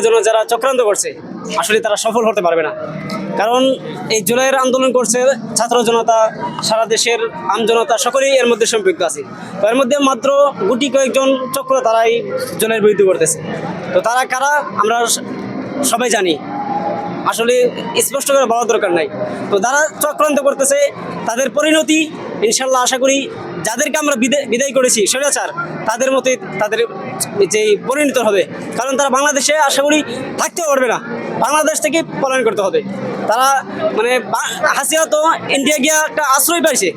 করার জন্য যারা চক্রান্ত করছে, আসলে তারা সফল হতে পারবে না। কারণ এই জুলাইয়ের আন্দোলন করছে ছাত্র জনতা, সারা দেশের আম জনতা, সকলেই এর মধ্যে সম্পৃক্ত আছে। তো এর মধ্যে মাত্র গুটি কয়েকজন চক্র তারাই জুলাইয়ের বিরুদ্ধে করতেছে। তো তারা কারা, আমরা সবাই জানি। আসলে স্পষ্ট করে বলার দরকার নাই। তো যারা চক্রান্ত করতেছে, তাদের পরিণতি, ইনশাল্লাহ আশা করি যাদেরকে আমরা বিদায় করেছি, স্বৈরাচার, তাদের মতোই তাদের যে পরিণত হবে। কারণ তারা বাংলাদেশে আশা করি থাকতেও পারবে না। বাংলাদেশ থেকে পলায়ন করতে হবে। তারা মানে হাসিয়া তো ইন্ডিয়া গিয়া একটা আশ্রয় পাইছে।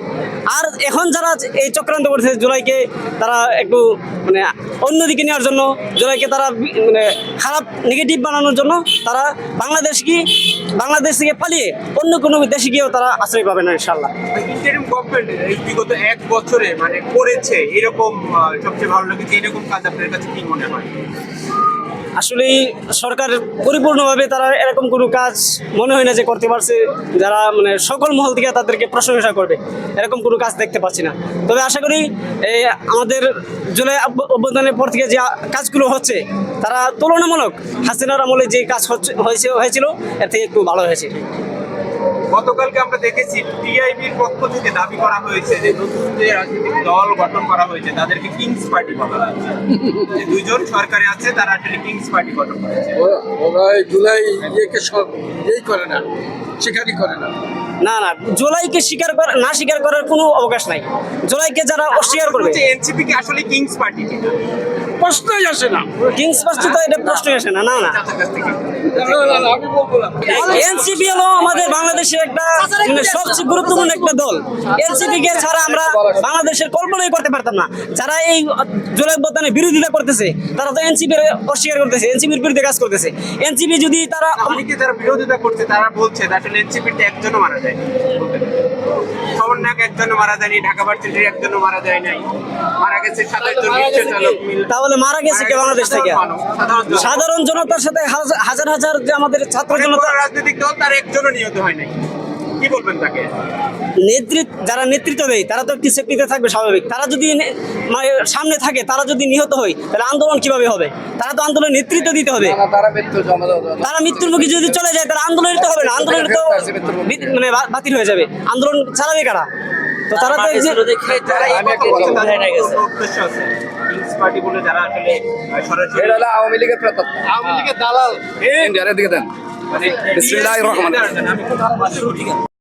আর এখন যারা এই চক্রান্ত করছে জুলাইকে তারা একটু মানে অন্যদিকে নেওয়ার জন্য, জুলাইকে তারা মানে খারাপ নেগেটিভ বানানোর জন্য তারা বাংলাদেশ কি, বাংলাদেশ থেকে পালিয়ে অন্য কোনো দেশে গিয়েও তারা আশ্রয় পাবে না ইনশাল্লাহ ইন্টারিম গভর্নমেন্ট বিগত এক বছরে মানে করেছে, এরকম সবচেয়ে ভালো লেগেছে, এরকম কাজ আপনার কাছে কি মনে হয়? আসলে সরকার পরিপূর্ণভাবে তারা এরকম কোনো কাজ মনে হয় না যে করতে পারছে, যারা মানে সকল মহল থেকে তাদেরকে প্রশংসা করবে। এরকম কোনো কাজ দেখতে পাচ্ছি না। তবে আশা করি, এই আমাদের জুলাই অভ্যন্তরের পর থেকে যে কাজগুলো হচ্ছে, তারা তুলনামূলক হাসিনার আমলে যে কাজ হচ্ছে, হয়েছে, হয়েছিল, এর থেকে একটু ভালো হয়েছে। গতকালকে আমরা দেখেছি টিআইবির পক্ষ থেকে দাবি করা হয়েছে যে নতুন যে রাজনৈতিক দল গঠন করা হয়েছে, তাদেরকে কিংস পার্টি বলা হয়েছে। দুজন সরকারে আছে, তারা কিংস পার্টি গঠন করেছে। ওরা জুলাই ইয়েকে সব ইয়েই করে না সেখানেই করে না। না না জুলাইকে স্বীকার করা না স্বীকার করার কোনো অবকাশ নাই। জুলাইকে যারা অস্বীকার করবে। এনসিপি কি আসলে কিংস পার্টি প্রশ্নই আসে না। কিংস পার্টি তো এটা প্রশ্নই আসে না না না। এনসিপি হলো আমাদের বাংলাদেশের একটা মানে সবচেয়ে গুরুত্বপূর্ণ একটা দল। এনসিপি কে ছাড়া আমরা বাংলাদেশের কল্পনাই করতে পারতাম না। যারা এই জুলাই বদানের বিরোধিতা করতেছে তারা তো এনসিপির অস্বীকার করতেছে এনসিপির বিরুদ্ধে কাজ করতেছে। এনসিপি যদি তারা অনেকে যারা বিরোধিতা করছে তারা বলছে যে আসলে এনসিপিতে একজনও মারা যায়নি খবরনাক একজনও মারা যায়নি ঢাকা ভার্সিটির একজনও মারা যায় নাই। মারা গেছে সাতাশ জন রিক্সা চালক তাহলে মারা গেছে কে বাংলাদেশ থেকে? সাধারণ সাধারণ জনতার সাথে হাজার হাজার হাজার যে আমাদের ছাত্র জনতা রাজনৈতিক দল তার একজনও নিহত হয় নাই। কি বলবেন তাকে? নেতৃত্ব যারা নেতৃত্ব দেয় তারা তো একটি সেফটিতে থাকবে স্বাভাবিক। তারা যদি মানে সামনে থাকে তারা যদি নিহত হয় তাহলে আন্দোলন কীভাবে হবে? তারা তো আন্দোলন নেতৃত্ব দিতে হবে। তারা মৃত্যুর মুখে যদি চলে যায় তাহলে আন্দোলন তো হবে না। আন্দোলন তো মানে বাতিল হয়ে যাবে। আন্দোলন চালাবে কারা? তো তারা তো পার্টি বলে যারা আসলে সরাসরি এটা হলো আওয়ামী লীগের প্রতাপ। আওয়ামী লীগের দালাল। দিকে দেন। মানে বিসমিল্লাহির রহমানির